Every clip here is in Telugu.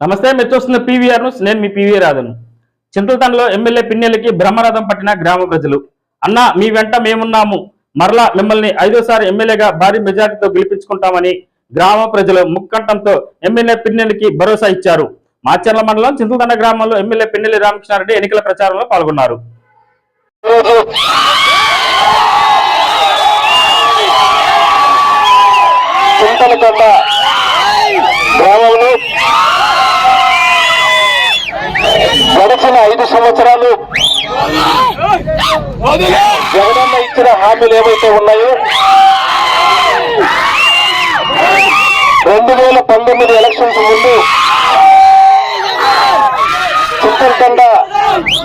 నమస్తే మీరు చూస్తున్న పీవీఆర్ న్యూస్. నేను మీ పీవీ రాధను చింతలతండలో ఎమ్మెల్యే పిన్నెలకి బ్రహ్మరథం పట్టిన గ్రామ ప్రజలు. అన్న మీ వెంట మేమున్నాము. మరలా మిమ్మల్ని ఐదోసారి ఎమ్మెల్యేగా భారీ మెజార్టీతో గెలిపించుకుంటామని గ్రామ ప్రజలు ముక్కంఠంతో ఎమ్మెల్యే పిన్నెలకి భరోసా ఇచ్చారు. మాచర్ల మండలం చింతలతండ గ్రామంలో ఎమ్మెల్యే పిన్నెల్లి రామకృష్ణారెడ్డి ఎన్నికల ప్రచారంలో పాల్గొన్నారు. గ్రామంలో గడిచిన ఐదు సంవత్సరాలు జగనన్న ఇచ్చిన హామీలు ఏవైతే ఉన్నాయో రెండు వేల పంతొమ్మిది ఎలక్షన్స్ ముందు చింతలకొండ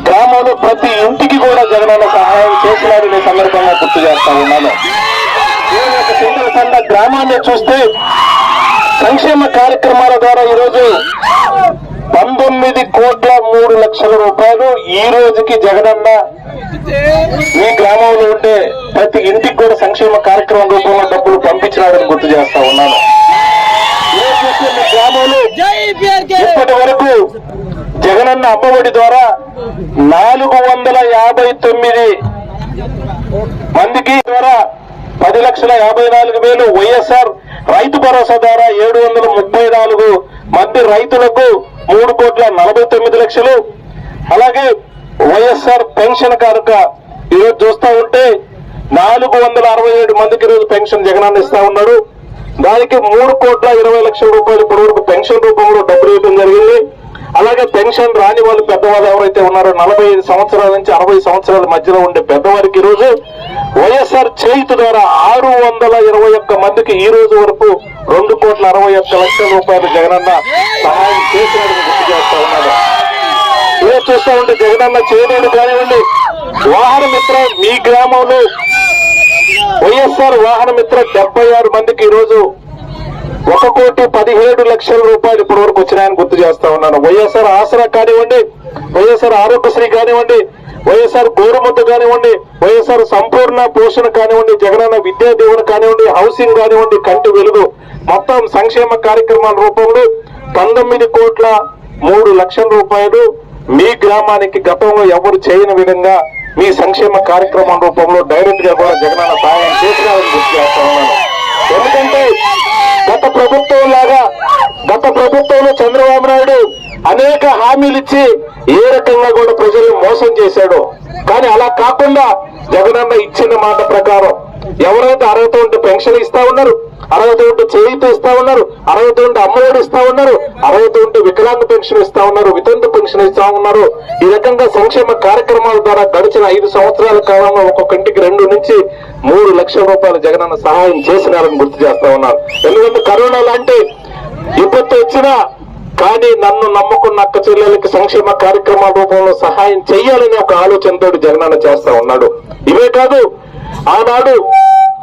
గ్రామంలో ప్రతి ఇంటికి కూడా జగనన్న సహాయం చేసినారని సందర్భంగా గుర్తు చేస్తా ఉన్నాను. నేను గ్రామాన్ని చూస్తే సంక్షేమ కార్యక్రమాల ద్వారా ఈరోజు పంతొమ్మిది కోట్ల మూడు లక్షల రూపాయలు ఈ రోజుకి జగనన్న ఈ గ్రామంలో ఉండే ప్రతి ఇంటికి కూడా సంక్షేమ కార్యక్రమం రూపంలో డబ్బులు పంపించినాడని గుర్తు చేస్తా ఉన్నాను. గ్రామంలో ఇప్పటి వరకు జగనన్న అమ్మఒడి ద్వారా నాలుగు వందల యాభై తొమ్మిది మందికి ద్వారా పది లక్షల యాభై నాలుగు వేలు వైఎస్ఆర్ రైతు భరోసా ద్వారా ఏడు వందల ముప్పై నాలుగు మంది రైతులకు మూడు కోట్ల నలభై తొమ్మిది లక్షలు. అలాగే వైఎస్ఆర్ పెన్షన్ కానుక ఈరోజు చూస్తా ఉంటే నాలుగు వందల అరవై ఏడు మందికి ఈరోజు పెన్షన్ జగనాన్ని ఇస్తా ఉన్నారు. దానికి మూడు కోట్ల ఇరవై లక్షల రూపాయలు ఇప్పటి వరకు పెన్షన్ రూపంలో డబ్బులు ఇవ్వడం జరిగింది. అలాగే పెన్షన్ రాని వాళ్ళు పెద్దవాళ్ళు ఎవరైతే ఉన్నారో నలభై సంవత్సరాల నుంచి అరవై సంవత్సరాల మధ్యలో ఉండే పెద్దవారికి ఈరోజు రోజు వైఎస్ఆర్ చేయితు ద్వారా ఆరు వందల ఇరవై ఒక్క మందికి ఈ రోజు వరకు రెండు కోట్ల అరవై ఒక్క లక్షల రూపాయలు జగనన్న సహాయం చేసినట్టు గుర్తు చేస్తా ఉన్నారు ఇదే చూస్తా ఉంటే జగనన్న చేయలేడు కానివ్వండి వాహన మిత్ర మీ గ్రామంలో వైఎస్ఆర్ వాహన మిత్ర డెబ్బై ఆరు మందికి ఈరోజు ఒక కోటి పదిహేడు లక్షల రూపాయలు ఇప్పటి వరకు వచ్చినాయని గుర్తు చేస్తా ఉన్నాను. వైఎస్ఆర్ ఆసరా కానివ్వండి వైఎస్ఆర్ ఆరోగ్యశ్రీ కానివ్వండి వైఎస్ఆర్ గోరుముద్ద కానివ్వండి వైఎస్ఆర్ సంపూర్ణ పోషణ కానివ్వండి జగనన్న విద్యా దీవెన కానివ్వండి హౌసింగ్ కానివ్వండి కంటి వెలుగు మొత్తం సంక్షేమ కార్యక్రమాల రూపంలో పంతొమ్మిది కోట్ల మూడు లక్షల రూపాయలు మీ గ్రామానికి గతంలో ఎవరు చేయని విధంగా మీ సంక్షేమ కార్యక్రమం రూపంలో డైరెక్ట్గా కూడా జగనన్న సహాయం చేసినారని గుర్తు చేస్తా ఉన్నాను. ఎందుకంటే గత ప్రభుత్వం లాగా గత ప్రభుత్వంలో చంద్రబాబు నాయుడు అనేక హామీలు ఇచ్చి ఏ రకంగా కూడా ప్రజల్ని మోసం చేశాడు. కానీ అలా కాకుండా జగనన్న ఇచ్చిన మాట ప్రకారం ఎవరైతే అర్హత ఉంటే పెన్షన్ ఇస్తా ఉన్నారు? అర్హత ఉంటే చేయిత ఇస్తా ఉన్నారు అర్హత ఉంటే అమ్మఒడి ఇస్తా ఉన్నారు అర్హత ఉంటే వికలాంగ పెన్షన్ ఇస్తా ఉన్నారు వితంతు పెన్షన్ ఇస్తా ఉన్నారు. ఈ రకంగా సంక్షేమ కార్యక్రమాల ద్వారా గడిచిన ఐదు సంవత్సరాల కాలంలో ఒక్కొక్కంటికి రెండు నుంచి మూడు లక్షల రూపాయలు జగనన్న సహాయం చేసినారని గుర్తు చేస్తా ఉన్నారు. ఎందుకంటే కరోనా లాంటి విపత్తు వచ్చినా కానీ నన్ను నమ్ముకున్న అక్క చెల్లెలకి సంక్షేమ కార్యక్రమాల రూపంలో సహాయం చేయాలనే ఒక ఆలోచనతో జగనన్న చేస్తా ఉన్నాడు. ఇవే కాదు ఆనాడు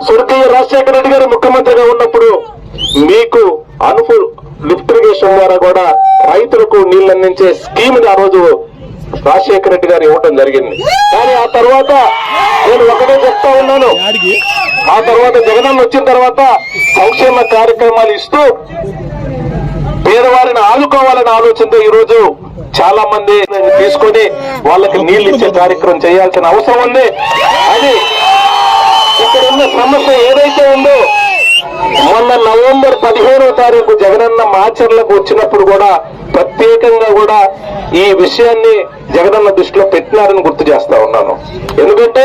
స్వర్గీయ రాజశేఖర రెడ్డి గారు ముఖ్యమంత్రిగా ఉన్నప్పుడు మీకు అనుపు లిఫ్ట్ ఇరిగేషన్ ద్వారా కూడా రైతులకు నీళ్ళు అందించే స్కీమ్ ఆ రోజు రాజశేఖర రెడ్డి గారు ఇవ్వటం జరిగింది. కానీ ఆ తర్వాత నేను ఒకటే చెప్తా ఉన్నాను. ఆ తర్వాత జగనన్న వచ్చిన తర్వాత సంక్షేమ కార్యక్రమాలు ఇస్తూ పేదవారిని ఆదుకోవాలనే ఆలోచనతో ఈ రోజు చాలా మంది తీసుకొని వాళ్ళకి నీళ్ళు ఇచ్చే కార్యక్రమం చేయాల్సిన అవసరం ఉంది. అది ఉన్న సమస్య ఏదైతే ఉందో మొన్న నవంబర్ పదిహేనో తారీఖు జగనన్న మాచర్లకు వచ్చినప్పుడు కూడా ప్రత్యేకంగా కూడా ఈ విషయాన్ని జగనన్న దృష్టిలో పెట్టినారని గుర్తు చేస్తా ఉన్నాను. ఎందుకంటే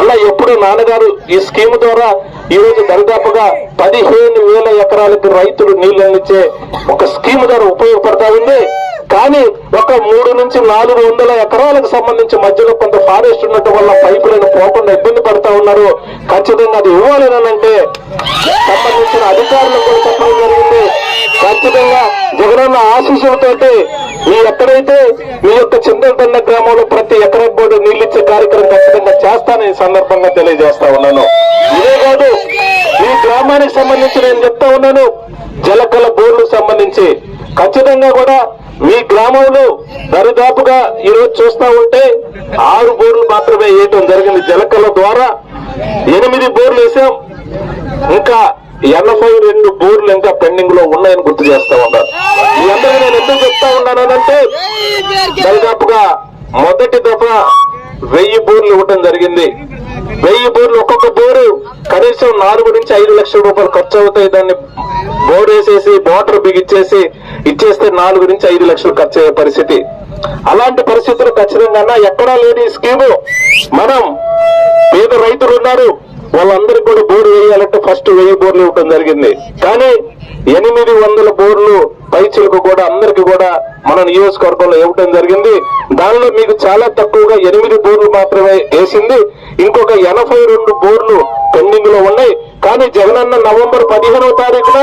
అలా ఎప్పుడు నాన్నగారు ఈ స్కీమ్ ద్వారా ఈ రోజు దరిదాపుగా పదిహేను వేల ఎకరాలకు రైతులు నీళ్ళనిచ్చే అందించే ఒక స్కీమ్ ద్వారా ఉపయోగపడతా ఉంది. కానీ ఒక మూడు నుంచి నాలుగు వందల ఎకరాలకు సంబంధించి మధ్యలో కొంత ఫారెస్ట్ ఉండటం వల్ల పైపులను పోకుండా ఇబ్బంది పడతా ఉన్నారు. ఖచ్చితంగా అది ఇవ్వాలేనంటే సంబంధించిన అధికారులకు కూడా చెప్పడం జరిగింది. ఖచ్చితంగా జగనన్న ఆశీస్సులతోటి మీ ఎక్కడైతే మీ యొక్క చింతలతండ గ్రామంలో ప్రతి ఎకరం బోర్డు నీళ్ళిచ్చే కార్యక్రమం ఖచ్చితంగా చేస్తానని సందర్భంగా తెలియజేస్తా ఉన్నాను. ఇదే కాదు ఈ గ్రామానికి సంబంధించి నేను చెప్తా ఉన్నాను జలకల బోర్లు సంబంధించి. ఖచ్చితంగా కూడా మీ గ్రామంలో దరిదాపుగా ఈ రోజు చూస్తా ఉంటే ఆరు బోర్లు మాత్రమే వేయటం జరిగింది. జలకల ద్వారా ఎనిమిది బోర్లు వేసాం. ఇంకా ఎనభై రెండు బోర్లు ఇంకా పెండింగ్లో ఉన్నాయని గుర్తు చేస్తా ఉన్నారు ఈ అందరూ నేను ఎందుకు చెప్తా ఉన్నానంటే దాదాపుగా మొదటి దఫ వెయ్యి బోర్లు ఇవ్వటం జరిగింది. వెయ్యి బోర్లు ఒక్కొక్క బోరు కనీసం నాలుగు నుంచి ఐదు లక్షల రూపాయలు ఖర్చు అవుతాయి. దాన్ని బోర్ వేసేసి మోటార్ బిగిచ్చేసి ఇచ్చేస్తే నాలుగు నుంచి ఐదు లక్షలు ఖర్చు అయ్యే పరిస్థితి. అలాంటి పరిస్థితులు ఖచ్చితంగా ఎక్కడా లేని స్కీము. మనం పేద రైతులు ఉన్నారు. వాళ్ళందరికీ కూడా బోర్ వేయాలంటే ఫస్ట్ వెయ్యి బోర్లు ఇవ్వడం జరిగింది. కానీ ఎనిమిది వందల బోర్లు పైచులకు కూడా అందరికి కూడా మన నియోజకవర్గంలో ఇవ్వటం జరిగింది. దానిలో మీకు చాలా తక్కువగా ఎనిమిది బోర్లు మాత్రమే వేసింది. ఇంకొక ఎనభై రెండు బోర్లు పెండింగ్లో ఉన్నాయి. కానీ జగనన్న నవంబర్ పదిహేనవ తారీఖున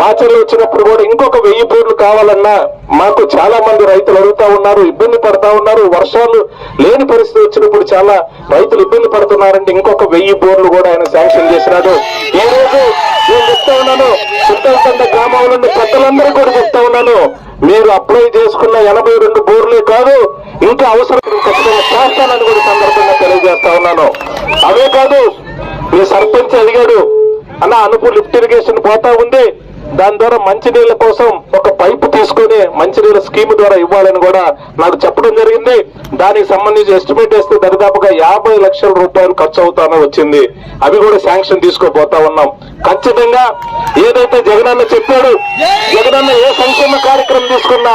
మాచర్లు వచ్చినప్పుడు కూడా ఇంకొక వెయ్యి బోర్లు కావాలన్నా మాకు చాలా మంది రైతులు అడుగుతా ఉన్నారు ఇబ్బంది పడతా ఉన్నారు. వర్షాలు లేని పరిస్థితి వచ్చినప్పుడు చాలా రైతులు ఇబ్బంది పడుతున్నారంటే ఇంకొక వెయ్యి బోర్లు కూడా ఆయన శాంక్షన్ చేసినాడు. ఈ రోజు నేను చెప్తా ఉన్నాను చుట్టాల గ్రామాల నుండి పెద్దలందరూ కూడా చెప్తా ఉన్నాను. మీరు అప్లై చేసుకున్న ఎనభై రెండు బోర్లే కాదు ఇంకా అవసరం ఖచ్చితంగా చేస్తానని కూడా సందర్భంగా తెలియజేస్తా ఉన్నాను. అవే కాదు మీ సర్పంచ్ అన్న అనుపు లిఫ్ట్ ఇరిగేషన్ పోతా ఉంది. దాని ద్వారా మంచినీళ్ళ కోసం ఒక పైపు తీసుకొని మంచినీళ్ళ స్కీమ్ ద్వారా ఇవ్వాలని కూడా నాకు చెప్పడం జరిగింది. దానికి సంబంధించి ఎస్టిమేట్ వేస్తే దరిదాపుగా యాభై లక్షల రూపాయలు ఖర్చు అవుతానో వచ్చింది. అవి కూడా శాంక్షన్ తీసుకోపోతా ఉన్నాం. ఖచ్చితంగా ఏదైతే జగనన్న చెప్పాడు జగనన్న ఏ సంక్షేమ కార్యక్రమం తీసుకున్నా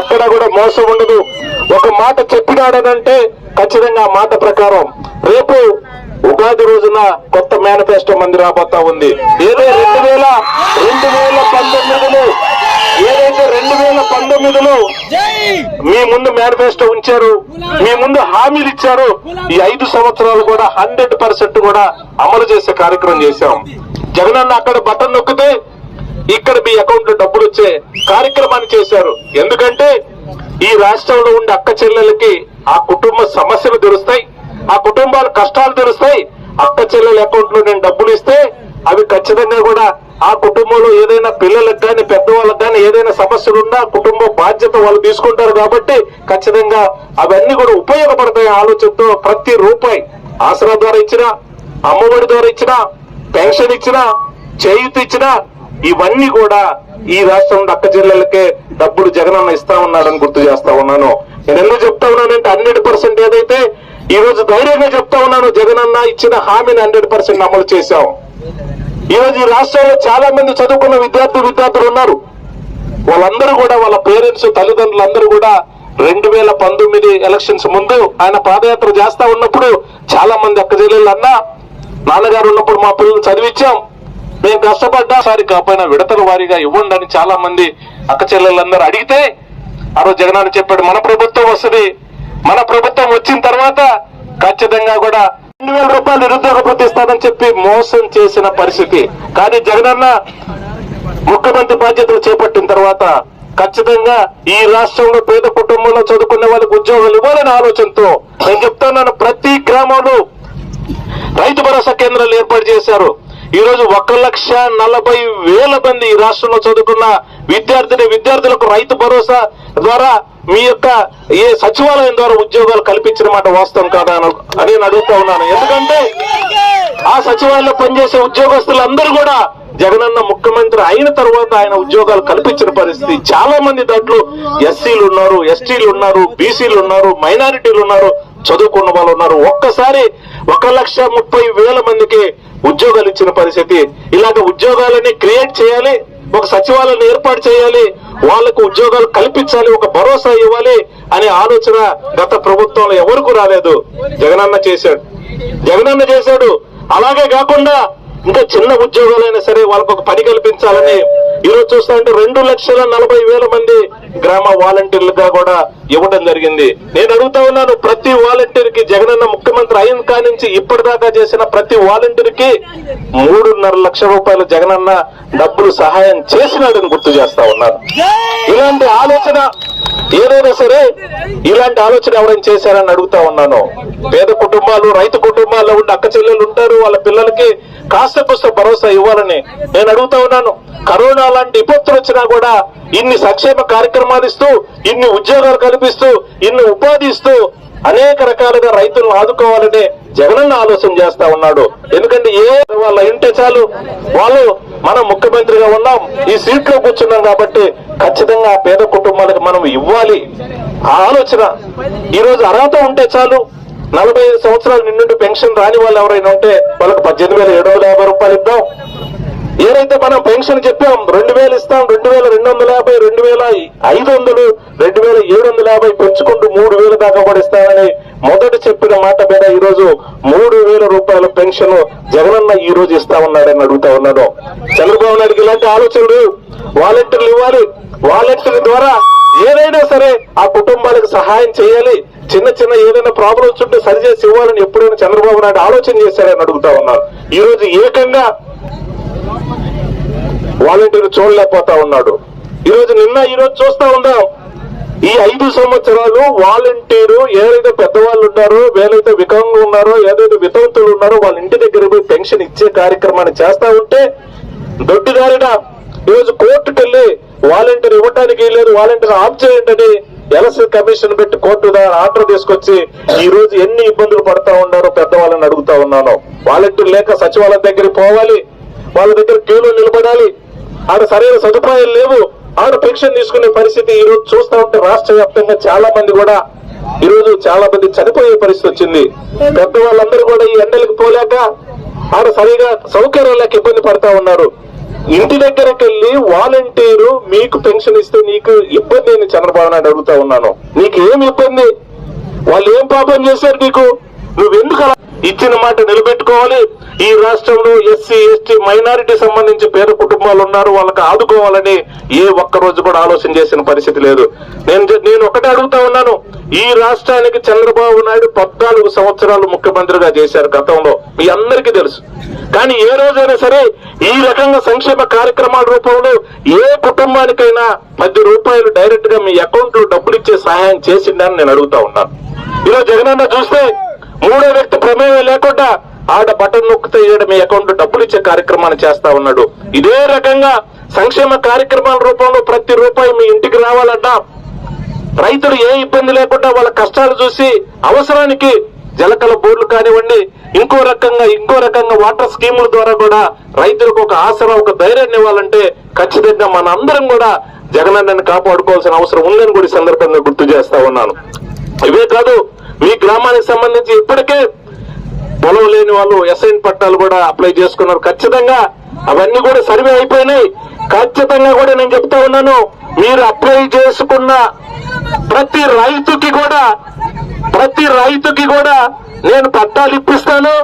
ఎక్కడా కూడా మోసం ఉండదు. ఒక మాట చెప్పినాడనంటే ఖచ్చితంగా ఆ మాట ప్రకారం రేపు రోజున కొత్త మేనిఫెస్టో మంది రాబోతా ఉంది. ఏదో రెండు వేల రెండు వేల పంతొమ్మిదిలో ఏదైతే రెండు వేల పంతొమ్మిదిలో మీ ముందు మేనిఫెస్టో ఉంచారు మీ ముందు హామీలు ఇచ్చారు ఈ ఐదు సంవత్సరాలు కూడా హండ్రెడ్ పర్సెంట్ కూడా అమలు చేసే కార్యక్రమం చేశాం. జగనన్న అక్కడ బటన్ నొక్కితే ఇక్కడ మీ అకౌంట్లో డబ్బులు వచ్చే కార్యక్రమాన్ని చేశారు. ఎందుకంటే ఈ రాష్ట్రంలో ఉండే అక్క చెల్లెలకి ఆ కుటుంబ సమస్యలు తెలుస్తాయి ఆ కుటుంబాల కష్టాలు తెలుస్తాయి అక్క చెల్లెల అకౌంట్లో నేను డబ్బులు ఇస్తే అవి ఖచ్చితంగా కూడా ఆ కుటుంబంలో ఏదైనా పిల్లలకు కానీ పెద్దవాళ్ళకి కానీ ఏదైనా సమస్యలు ఉన్నా కుటుంబ బాధ్యత వాళ్ళు తీసుకుంటారు కాబట్టి ఖచ్చితంగా అవన్నీ కూడా ఉపయోగపడతాయి ఆలోచనతో ప్రతి రూపాయి ఆసరా ద్వారా ఇచ్చినా అమ్మఒడి ద్వారా ఇచ్చినా పెన్షన్ ఇచ్చినా చేయూత ఇచ్చినా ఇవన్నీ కూడా ఈ రాష్ట్రంలో అక్క జిల్లలకే డబ్బులు జగనన్న ఇస్తా ఉన్నాడని గుర్తు చేస్తా ఉన్నాను. నేను ఎందుకు చెప్తా ఉన్నానంటే హండ్రెడ్ పర్సెంట్ ఏదైతే ఈ రోజు ధైర్యంగా చెప్తా ఉన్నాను జగనన్న ఇచ్చిన హామీని హండ్రెడ్ పర్సెంట్ అమలు చేశాం ఈ రోజు ఈ రాష్ట్రంలో చాలా మంది చదువుకున్న విద్యార్థి విద్యార్థులు ఉన్నారు. వాళ్ళందరూ కూడా వాళ్ళ పేరెంట్స్ తల్లిదండ్రులందరూ కూడా రెండు వేల పంతొమ్మిది ఎలక్షన్స్ ముందు ఆయన పాదయాత్ర చేస్తా ఉన్నప్పుడు చాలా మంది అక్క చెల్లెళ్ళు అన్నా నాన్నగారు ఉన్నప్పుడు మా పిల్లలు చదివించాం. మేము కష్టపడ్డా సారి కాకపోయినా విడతల వారీగా ఇవ్వండి అని చాలా మంది అక్క చెల్లెళ్ళందరూ అడిగితే ఆ రోజు జగనాన్ని చెప్పాడు మన ప్రభుత్వం వస్తుంది మన ప్రభుత్వం వచ్చిన తర్వాత ఖచ్చితంగా కూడా రెండు వేల రూపాయలు నిరుద్యోగ ప్రతిస్తానని చెప్పి మోసం చేసిన పరిస్థితి. కానీ జగనన్న ముఖ్యమంత్రి బాధ్యతలు చేపట్టిన తర్వాత ఖచ్చితంగా ఈ రాష్ట్రంలో పేద కుటుంబంలో చదువుకునే వాళ్ళకి ఉద్యోగాలు ఇవ్వాలనే ఆలోచనతో నేను చెప్తున్నాను ప్రతి గ్రామంలో రైతు భరోసా కేంద్రాలు ఏర్పాటు చేశారు. ఈ రోజు ఒక లక్ష నలభై వేల మంది ఈ రాష్ట్రంలో చదువుకున్న విద్యార్థిని విద్యార్థులకు రైతు భరోసా ద్వారా మీ యొక్క ఏ సచివాలయం ద్వారా ఉద్యోగాలు కల్పించిన మాట వాస్తవం కాదా అని అని నేను అడుగుతా ఉన్నాను. ఎందుకంటే ఆ సచివాలయంలో పనిచేసే ఉద్యోగస్తులందరూ కూడా జగనన్న ముఖ్యమంత్రి అయిన తర్వాత ఆయన ఉద్యోగాలు కల్పించిన పరిస్థితి. చాలా మంది దాంట్లో ఎస్సీలు ఉన్నారు ఎస్టీలు ఉన్నారు బీసీలు ఉన్నారు మైనారిటీలు ఉన్నారు చదువుకున్న వాళ్ళు ఉన్నారు. ఒక్కసారి ఒక లక్ష ముప్పై వేల మందికి ఉద్యోగాలు ఇచ్చిన పరిస్థితి. ఇలాగ ఉద్యోగాలని క్రియేట్ చేయాలి ఒక సచివాలయాన్ని ఏర్పాటు చేయాలి వాళ్ళకు ఉద్యోగాలు కల్పించాలి ఒక భరోసా ఇవ్వాలి అనే ఆలోచన గత ప్రభుత్వంలో ఎవరికి రాలేదు. జగనన్న చేశాడు. జగనన్న చేశాడు. అలాగే కాకుండా ఇంకా చిన్న ఉద్యోగాలైనా సరే వాళ్ళకు ఒక పని కల్పించాలని ఈరోజు చూస్తా ఉంటే రెండు లక్షల నలభై వేల మంది గ్రామ వాలంటీర్లుగా కూడా ఇవ్వడం జరిగింది. నేను అడుగుతా ఉన్నాను ప్రతి వాలంటీర్కి జగనన్న ముఖ్యమంత్రి అయిన కానించి ఇప్పటిదాకా చేసిన ప్రతి వాలంటీర్కి మూడున్నర లక్షల రూపాయలు జగనన్న డబ్బులు సహాయం చేసినాడని గుర్తు చేస్తా ఉన్నారు ఇలాంటి ఆలోచన ఏదైనా సరే ఇలాంటి ఆలోచన ఎవరైనా చేశారని అడుగుతా ఉన్నాను. పేద కుటుంబాలు రైతు కుటుంబాల్లో ఉండే అక్క చెల్లెలు ఉంటారు వాళ్ళ పిల్లలకి కాస్త పుస్త భరోసా ఇవ్వాలని నేను అడుగుతా ఉన్నాను. కరోనా లాంటి విపత్తులు వచ్చినా కూడా ఇన్ని సంక్షేమ కార్యక్రమాలు ఇస్తూ ఇన్ని ఉద్యోగాలు కల్పిస్తూ ఇన్ని ఉపాధి ఇస్తూ అనేక రకాలుగా రైతులను ఆదుకోవాలని జగనన్న ఆలోచన చేస్తా ఉన్నాడు. ఎందుకంటే ఏ వాళ్ళ ఇంటే చాలు వాళ్ళు మనం ముఖ్యమంత్రిగా ఉన్నాం ఈ సీట్లో కూర్చున్నాం కాబట్టి ఖచ్చితంగా పేద కుటుంబాలకు మనం ఇవ్వాలి. ఆ ఆలోచన. ఈ రోజు అర్హత ఉంటే చాలు నలభై ఐదు సంవత్సరాలు నిన్నుండి పెన్షన్ రాని వాళ్ళు ఎవరైనా ఉంటే వాళ్ళకి పద్దెనిమిది వేల ఏడు వందల యాభై రూపాయలు ఇద్దాం. ఏదైతే మనం పెన్షన్ చెప్పాం రెండు వేలు ఇస్తాం రెండు వేల రెండు వందల యాభై రెండు వేల ఐదు వందలు రెండు వేల ఏడు వందల యాభై పెంచుకుంటూ మూడు వేల దాకా కూడా ఇస్తామని మొదట చెప్పిన మాట మీద ఈ రోజు మూడు వేల రూపాయల పెన్షన్ జగనన్న ఈ రోజు ఇస్తా ఉన్నాడని అడుగుతా ఉన్నాడు. చంద్రబాబు నాయుడుకి ఇలాంటి ఆలోచనలు వాలంటీర్లు ఇవ్వాలి. వాలంటీర్ ద్వారా ఏదైనా సరే ఆ కుటుంబాలకు సహాయం చేయాలి. చిన్న చిన్న ఏదైనా ప్రాబ్లమ్స్ ఉంటే సరిచేసి ఇవ్వాలని ఎప్పుడైనా చంద్రబాబు నాయుడు ఆలోచన చేశారని అడుగుతా ఉన్నారు. ఈ రోజు ఏకంగా వాలంటీర్ చూడలేకపోతా ఉన్నాడు. ఈ రోజు నిన్న ఈ రోజు చూస్తా ఉన్నాం. ఈ ఐదు సంవత్సరాలు వాలంటీరు ఏదైతే పెద్దవాళ్ళు ఉన్నారో ఏదైతే వికలాంగులు ఉన్నారో ఏదైతే వితంతులు ఉన్నారో వాళ్ళ ఇంటి దగ్గర పోయి పెన్షన్ ఇచ్చే కార్యక్రమాన్ని చేస్తా ఉంటే దొడ్డిదారిన ఈరోజు కోర్టుకెళ్ళి వాలంటీర్ ఇవ్వటానికి లేదు వాలంటీర్ ఆఫ్ చేయండి ఎలసి కమిషన్ పెట్టి కోర్టు ద్వారా ఆర్డర్ తీసుకొచ్చి ఈ రోజు ఎన్ని ఇబ్బందులు పడతా ఉన్నారో పెద్దవాళ్ళని అడుగుతా ఉన్నాను. వాలంటీర్ లేక సచివాలయం దగ్గరికి పోవాలి వాళ్ళ దగ్గర క్యూలో నిలబడాలి ఆడ సరైన సదుపాయాలు లేవు ఆడ పెన్షన్ తీసుకునే పరిస్థితి ఈ రోజు చూస్తా ఉంటే రాష్ట్ర వ్యాప్తంగా చాలా మంది కూడా ఈ రోజు చాలా మంది చనిపోయే పరిస్థితి వచ్చింది. పెద్ద వాళ్ళందరూ కూడా ఈ ఎండలకు పోలేక ఆడ సరిగా సౌకర్యాలు లేక ఇబ్బంది పడతా ఉన్నారు. ఇంటి దగ్గరకు వెళ్ళి వాలంటీరు మీకు పెన్షన్ ఇస్తే నీకు ఇబ్బంది అని చంద్రబాబు నాయుడు అడుగుతా ఉన్నాను. నీకు ఏం ఇబ్బంది? వాళ్ళు ఏం పాపం చేశారు నీకు? నువ్వెందుకు అలా ఇచ్చిన మాట నిలబెట్టుకోవాలి? ఈ రాష్ట్రంలో ఎస్సీ ఎస్టీ మైనారిటీ సంబంధించి పేద కుటుంబాలు ఉన్నారు వాళ్ళకి ఆదుకోవాలని ఏ ఒక్క రోజు కూడా ఆలోచన చేసిన పరిస్థితి లేదు. నేను నేను ఒకటే అడుగుతా ఉన్నాను. ఈ రాష్ట్రానికి చంద్రబాబు నాయుడు పద్నాలుగు సంవత్సరాలు ముఖ్యమంత్రిగా చేశారు గతంలో. మీ అందరికీ తెలుసు. కానీ ఏ రోజైనా సరే ఈ రకంగా సంక్షేమ కార్యక్రమాల రూపంలో ఏ కుటుంబానికైనా పది రూపాయలు డైరెక్ట్గా మీ అకౌంట్లో డబ్బులు ఇచ్చే సహాయం చేసిందని నేను అడుగుతా ఉన్నాను. ఈరోజు జగనన్న చూస్తే మూడో వ్యక్తి ప్రమేయం లేకుండా ఆడ బటన్ నొక్కితే ఈడ మీ అకౌంట్ డబ్బులు ఇచ్చే కార్యక్రమాన్ని చేస్తా ఉన్నాడు. ఇదే రకంగా సంక్షేమ కార్యక్రమాల రూపంలో ప్రతి రూపాయి మీ ఇంటికి రావాలన్నా రైతులు ఏ ఇబ్బంది లేకుండా వాళ్ళ కష్టాలు చూసి అవసరానికి జలకల బోర్లు కానివ్వండి ఇంకో రకంగా ఇంకో రకంగా వాటర్ స్కీముల ద్వారా కూడా రైతులకు ఒక ఆసరా ఒక ధైర్యాన్ని ఇవ్వాలంటే ఖచ్చితంగా మన అందరం కూడా జగనన్నని కాపాడుకోవాల్సిన అవసరం ఉందని కూడా ఈ సందర్భంగా గుర్తు చేస్తా ఉన్నాను. ఇవే కాదు మీ గ్రామానికి సంబంధించి ఇప్పటికే పొలం లేని వాళ్ళు ఎస్ఐన్ పట్టాలు కూడా అప్లై చేసుకున్నారు. ఖచ్చితంగా అవన్నీ కూడా సర్వే అయిపోయినాయి. ఖచ్చితంగా కూడా నేను చెప్తా ఉన్నాను మీరు అప్లై చేసుకున్న ప్రతి రైతుకి కూడా ప్రతి రైతుకి కూడా నేను పట్టాలు ఇప్పిస్తాను.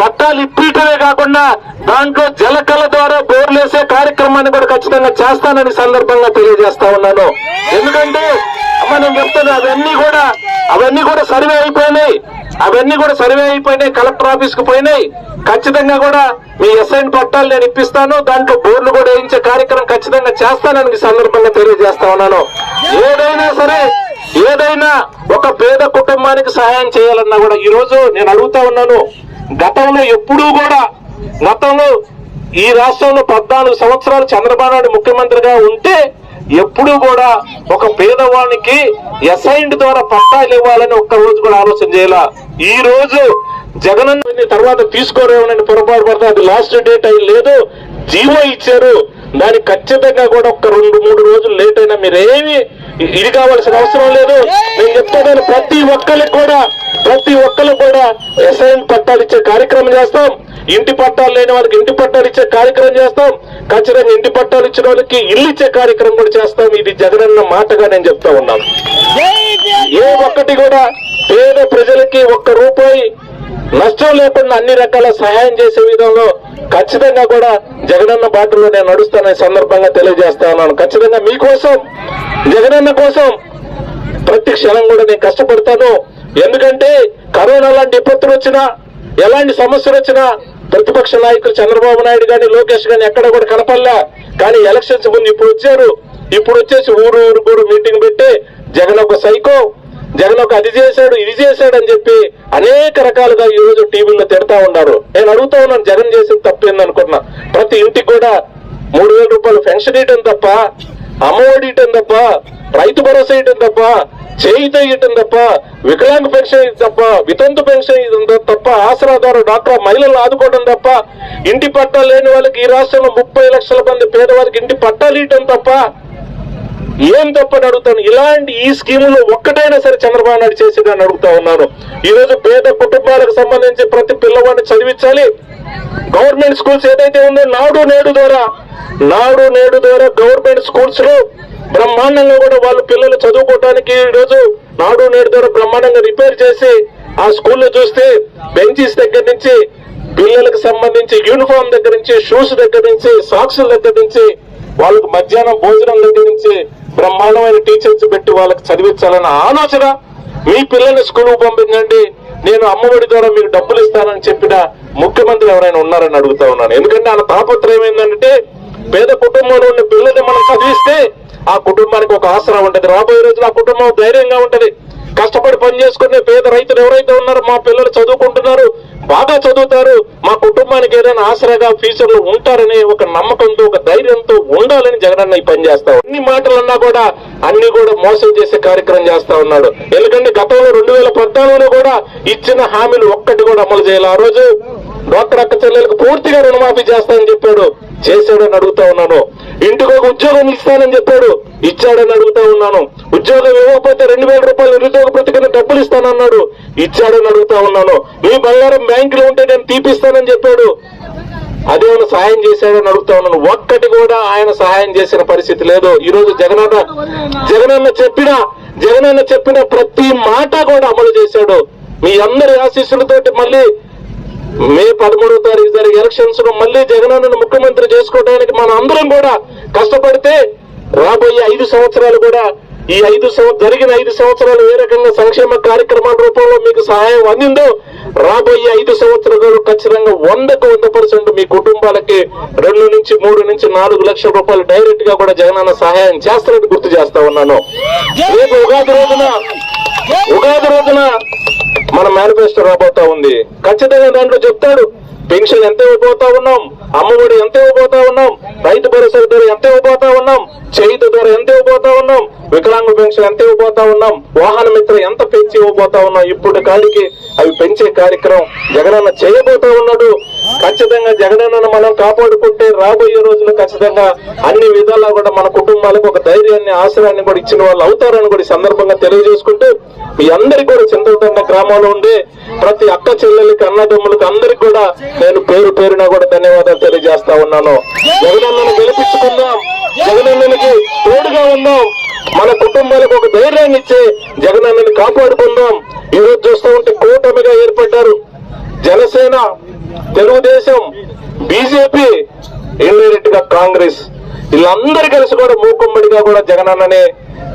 పట్టాలు ఇప్పించడమే కాకుండా దాంట్లో జలకల ద్వారా బోర్లేసే కార్యక్రమాన్ని కూడా ఖచ్చితంగా చేస్తానని సందర్భంగా తెలియజేస్తా ఉన్నాను. ఎందుకంటే మనం చెప్తున్నా అవన్నీ కూడా అవన్నీ కూడా సర్వే అయిపోయినాయి. అవన్నీ కూడా సర్వే అయిపోయినాయి కలెక్టర్ ఆఫీస్కు పోయినాయి. ఖచ్చితంగా కూడా మీ ఎస్ఐన్ పట్టాలు నేను ఇప్పిస్తాను. దాంట్లో బోర్లు కూడా వేయించే కార్యక్రమం ఖచ్చితంగా చేస్తానని ఈ సందర్భంగా తెలియజేస్తా ఉన్నాను. ఏదైనా సరే ఏదైనా ఒక పేద కుటుంబానికి సహాయం చేయాలన్నా కూడా ఈ రోజు నేను అడుగుతా ఉన్నాను. గతంలో ఎప్పుడూ కూడా గతంలో ఈ రాష్ట్రంలో పద్నాలుగు సంవత్సరాలు చంద్రబాబు నాయుడు ముఖ్యమంత్రిగా ఉంటే ఎప్పుడూ కూడా ఒక పేదవానికి ఎస్ఐండ్ ద్వారా పట్టాలు ఇవ్వాలని ఒక్క రోజు కూడా ఆలోచన చేయాల? ఈ రోజు జగనన్న తర్వాత తీసుకోరేమని పొరపాటు పడితే అది లాస్ట్ డేట్ అయి లేదు. జీవో ఇచ్చారు. దానికి ఖచ్చితంగా కూడా ఒక రెండు మూడు రోజులు లేట్ అయినా మీరేమి ఇది కావాల్సిన అవసరం లేదు. నేను చెప్తాను ప్రతి ఒక్కరికి కూడా ప్రతి ఒక్కరికి కూడా ఎస్ఐన్ పట్టాలు ఇచ్చే కార్యక్రమం చేస్తాం. ఇంటి పట్టాలు లేని వాళ్ళకి ఇంటి పట్టాలు ఇచ్చే కార్యక్రమం చేస్తాం. ఖచ్చితంగా ఇంటి పట్టాలు ఇచ్చిన వాళ్ళకి ఇల్లు ఇచ్చే కార్యక్రమం కూడా చేస్తాం. ఇది జగనన్న మాటగా నేను చెప్తా ఉన్నాను. ఏ ఒక్కటి కూడా పేద ప్రజలకి ఒక్క రూపాయి నష్టం లేకుండా అన్ని రకాల సహాయం చేసే విధంలో ఖచ్చితంగా కూడా జగనన్న బాటలో నేను నడుస్తానని సందర్భంగా తెలియజేస్తా ఉన్నాను. ఖచ్చితంగా మీకోసం జగనన్న కోసం ప్రతి క్షణం కూడా నేను కష్టపడతాను. ఎందుకంటే కరోనా లాంటి విపత్తులు వచ్చినా ఎలాంటి సమస్యలు వచ్చినా ప్రతిపక్ష నాయకులు చంద్రబాబు నాయుడు గాని లోకేష్ గాని ఎక్కడ కూడా కనపడలే. కానీ ఎలక్షన్స్ ముందు ఇప్పుడు వచ్చారు. ఇప్పుడు వచ్చేసి ఊరు ఊరు కూడా మీటింగ్ పెట్టి జగన్ ఒక సైకో జగన్ ఒక అది చేశాడు ఇది చేశాడు అని చెప్పి అనేక రకాలుగా ఈ రోజు టీవీలో తిడతా ఉన్నారు. నేను అడుగుతా ఉన్నాను జగన్ చేసింది తప్పేంది అనుకున్నా ప్రతి ఇంటికి కూడా మూడు వేల రూపాయలు పెన్షన్ ఇయటం తప్ప అమ్మఒడి ఇయటం తప్ప రైతు భరోసా ఇయటం తప్ప చేయిత ఇవ్వటం తప్ప వికలాంగ పెన్షన్ ఇది తప్ప వితంతు పెన్షన్ ఇది తప్ప ఆసరాదారు డాక్టర్ మహిళలు ఆదుకోవడం తప్ప ఇంటి పట్టాలు లేని వాళ్ళకి ఈ రాష్ట్రంలో ముప్పై లక్షల మంది పేదవారికి ఇంటి పట్టాలు ఇవ్వటం తప్ప ఏం తప్పని అడుగుతాను. ఇలాంటి ఈ స్కీములు ఒక్కటైనా సరే చంద్రబాబు నాయుడు చేసేదని అడుగుతా ఉన్నాను. ఈ రోజు పేద కుటుంబాలకు సంబంధించి ప్రతి పిల్లవాడిని చదివించాలి. గవర్నమెంట్ స్కూల్స్ ఏదైతే ఉందో నాడు నేడు ద్వారా నాడు నేడు ద్వారా గవర్నమెంట్ స్కూల్స్లో బ్రహ్మాండంగా కూడా వాళ్ళ పిల్లలు చదువుకోవడానికి ఈ రోజు నాడు నేడు ద్వారా బ్రహ్మాండంగా రిపేర్ చేసి ఆ స్కూల్లో చూస్తే బెంచీస్ దగ్గర నుంచి పిల్లలకు సంబంధించి యూనిఫామ్ దగ్గర నుంచి షూస్ దగ్గర నుంచి సాక్స్ దగ్గర నుంచి వాళ్ళకు మధ్యాహ్నం భోజనం దగ్గర నుంచి బ్రహ్మాండమైన టీచర్స్ పెట్టి వాళ్ళకి చదివించాలన్న ఆలోచన మీ పిల్లల్ని స్కూల్ పంపించండి. నేను అమ్మఒడి ద్వారా మీకు డబ్బులు ఇస్తానని చెప్పిన ముఖ్యమంత్రి ఎవరైనా ఉన్నారని అడుగుతా ఉన్నాను. ఎందుకంటే ఆయన తాపత్రయం ఏంటంటే పేద కుటుంబంలో ఉన్న పిల్లల్ని మనం చదివిస్తాం ఆ కుటుంబానికి ఒక ఆసరా ఉంటుంది. రాబోయే రోజులు ఆ కుటుంబం ధైర్యంగా ఉంటుంది. కష్టపడి పని చేసుకునే పేద రైతులు ఎవరైతే ఉన్నారో మా పిల్లలు చదువుకుంటున్నారు బాగా చదువుతారు మా కుటుంబానికి ఏదైనా ఆసరాగా ఫ్యూచర్లో ఉంటారనే ఒక నమ్మకంతో ఒక ధైర్యంతో ఉండాలని జగనన్న ఈ పని చేస్తా అన్ని మాటలు అన్నా కూడా అన్ని కూడా మోసం చేసే కార్యక్రమం చేస్తా ఉన్నాడు. ఎందుకంటే గతంలో రెండు వేల పద్నాలుగులో కూడా ఇచ్చిన హామీలు ఒక్కటి కూడా అమలు చేయాలి. ఆ రోజు డాక్టర్ అక్క చెల్లెలకు పూర్తిగా రుణమాఫీ చేస్తానని చెప్పాడు. చేశాడని అడుగుతా ఉన్నాను. ఇంటికి ఒక ఉద్యోగం ఇస్తానని చెప్పాడు. ఇచ్చాడని అడుగుతా ఉన్నాను. ఉద్యోగం ఇవ్వకపోతే రెండు వేల రూపాయలు నిరుద్యోగ డబ్బులు ఇస్తానన్నాడు. ఇచ్చాడని అడుగుతా ఉన్నాను. మీ బంగారం బ్యాంకులో ఉంటే నేను తీపిస్తానని చెప్పాడు. అదేమైనా సహాయం చేశాడని అడుగుతా ఉన్నాను. ఒక్కటి కూడా ఆయన సహాయం చేసిన పరిస్థితి లేదు. ఈ రోజు జగనన్న జగనన్న చెప్పిన జగనన్న చెప్పిన ప్రతి మాట కూడా అమలు చేశాడు. మీ అందరి ఆశీస్సులతోటి మళ్ళీ మే పదమూడవ తారీఖు జరిగే ఎలక్షన్స్లో మళ్ళీ జగనన్నను ముఖ్యమంత్రి చేసుకోవడానికి మన అందరం కూడా కష్టపడితే రాబోయే ఐదు సంవత్సరాలు కూడా ఈ ఐదు జరిగిన ఐదు సంవత్సరాలు ఏ రకంగా సంక్షేమ కార్యక్రమాల రూపంలో మీకు సహాయం అందిందో రాబోయే ఐదు సంవత్సరాలు ఖచ్చితంగా వందకు వంద పర్సెంట్ మీ కుటుంబాలకి రెండు నుంచి మూడు నుంచి నాలుగు లక్షల రూపాయలు డైరెక్ట్గా కూడా జగనన్న సహాయం చేస్తారని గుర్తు చేస్తా ఉన్నాను. రేపు ఉగాది రోజున ఉగాది రోజున మన మేనిఫెస్టో రాబోతా ఉంది. ఖచ్చితంగా దాంట్లో చెప్తాడు. పెన్షన్ ఎంత ఇవ్వబోతా ఉన్నాం? అమ్మఒడి ఎంత ఇవ్వబోతా ఉన్నాం? రైతు భరోసా ద్వారా ఎంత ఇవ్వబోతా ఉన్నాం? చేయుత ద్వారా ఎంత ఇవ్వబోతా ఉన్నాం? వికలాంగ పెన్షన్ ఎంత ఇవ్వబోతా ఉన్నాం? వాహన మిత్ర ఎంత పెంచి ఇవ్వబోతా ఉన్నాం? ఇప్పుడు కాడికి అవి పెంచే కార్యక్రమం జగనన్న చేయబోతా ఉన్నాడు. ఖచ్చితంగా జగనన్నను మనం కాపాడుకుంటే రాబోయే రోజులు ఖచ్చితంగా అన్ని విధాలా కూడా మన కుటుంబాలకు ఒక ధైర్యాన్ని ఆశ్రయాన్ని కూడా ఇచ్చిన వాళ్ళు అవుతారని కూడా ఈ సందర్భంగా తెలియజేసుకుంటూ మీ అందరికీ కూడా చింతలతండ గ్రామంలో ఉండే ప్రతి అక్క చెల్లెలకి అన్నదమ్ములకు అందరికి కూడా నేను పేరు పేరున కూడా ధన్యవాదాలు తెలియజేస్తా ఉన్నాను. జగనన్నను గెలిపించుకుందాం. జగనన్నకి తోడుగా ఉందాం. మన కుటుంబాలకు ఒక ధైర్యాన్ని ఇచ్చే జగనన్నని కాపాడుకుందాం. ఈ రోజు చూస్తూ ఉంటే కూటమిగా ఏర్పడ్డారు జనసేన తెలుగుదేశం బీజేపీ ఇండైరెక్ట్గా కాంగ్రెస్. వీళ్ళందరూ కలిసి కూడా మూకుమ్మడిగా కూడా జగనన్ననే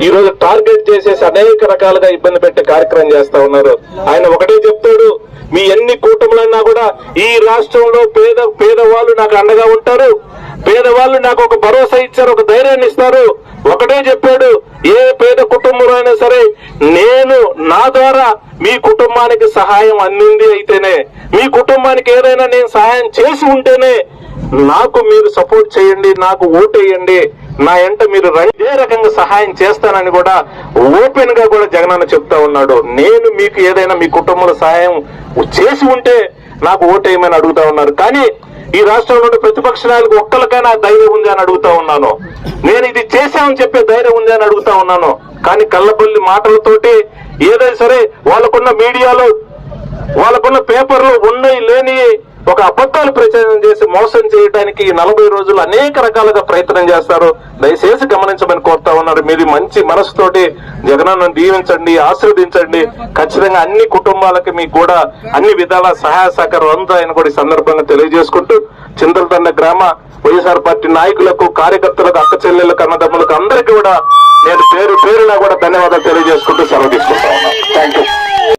ఈ రోజు టార్గెట్ చేసేసి అనేక రకాలుగా ఇబ్బంది పెట్టే కార్యక్రమం చేస్తా ఉన్నారు. ఆయన ఒకటే చెప్తాడు మీ ఎన్ని కూటములన్నా కూడా ఈ రాష్ట్రంలో పేద పేదవాళ్ళు నాకు అండగా ఉంటారు. పేదవాళ్ళు నాకు ఒక భరోసా ఇచ్చారు ఒక ధైర్యాన్ని ఇస్తారు. ఒకటే చెప్పాడు ఏ పేద కుటుంబంలో అయినా సరే నేను నా ద్వారా మీ కుటుంబానికి సహాయం అందింది అయితేనే మీ కుటుంబానికి ఏదైనా నేను సహాయం చేసి ఉంటేనే నాకు మీరు సపోర్ట్ చేయండి నాకు ఓటేయండి నా ఎంట మీరు ఇదే రకంగా సహాయం చేస్తానని కూడా ఓపెన్గా కూడా జగనన్న చెప్తా ఉన్నాడు. నేను మీకు ఏదైనా మీ కుటుంబంలో సహాయం చేసి ఉంటే నాకు ఓటేయమని అడుగుతా ఉన్నారు. కానీ ఈ రాష్ట్రంలో ప్రతిపక్ష నాయకులకు ఒక్కరికైనా ధైర్యం ఉంది అని అడుగుతా ఉన్నాను. చేస్తామని చెప్పే ధైర్యం ఉంది అని అడుగుతా ఉన్నాను. కానీ కళ్ళబొల్లి మాటలతోటి ఏదైనా సరే వాళ్ళకున్న మీడియాలో వాళ్ళకున్న పేపర్లు ఉన్నాయి లేని ఒక అబద్ధాలు ప్రచారం చేసి మోసం చేయడానికి ఈ నలభై రోజులు అనేక రకాలుగా ప్రయత్నం చేస్తారు. దయచేసి గమనించమని కోరుతా ఉన్నారు. మీది మంచి మనసుతోటి జగనన్న దీవించండి ఆశీర్వదించండి. ఖచ్చితంగా అన్ని కుటుంబాలకి మీకు కూడా అన్ని విధాల సహాయ సహకారం అందుతాయని కూడా ఈ సందర్భంగా తెలియజేసుకుంటూ చింతలతండ గ్రామ వైఎస్ఆర్ పార్టీ నాయకులకు కార్యకర్తలకు అక్క చెల్లెలకు అన్నదమ్ములకు అందరికీ కూడా నేను పేరు పేరున కూడా ధన్యవాదాలు తెలియజేసుకుంటూ సెలవు తీసుకుంటా ఉన్నాను థ్యాంక్ యూ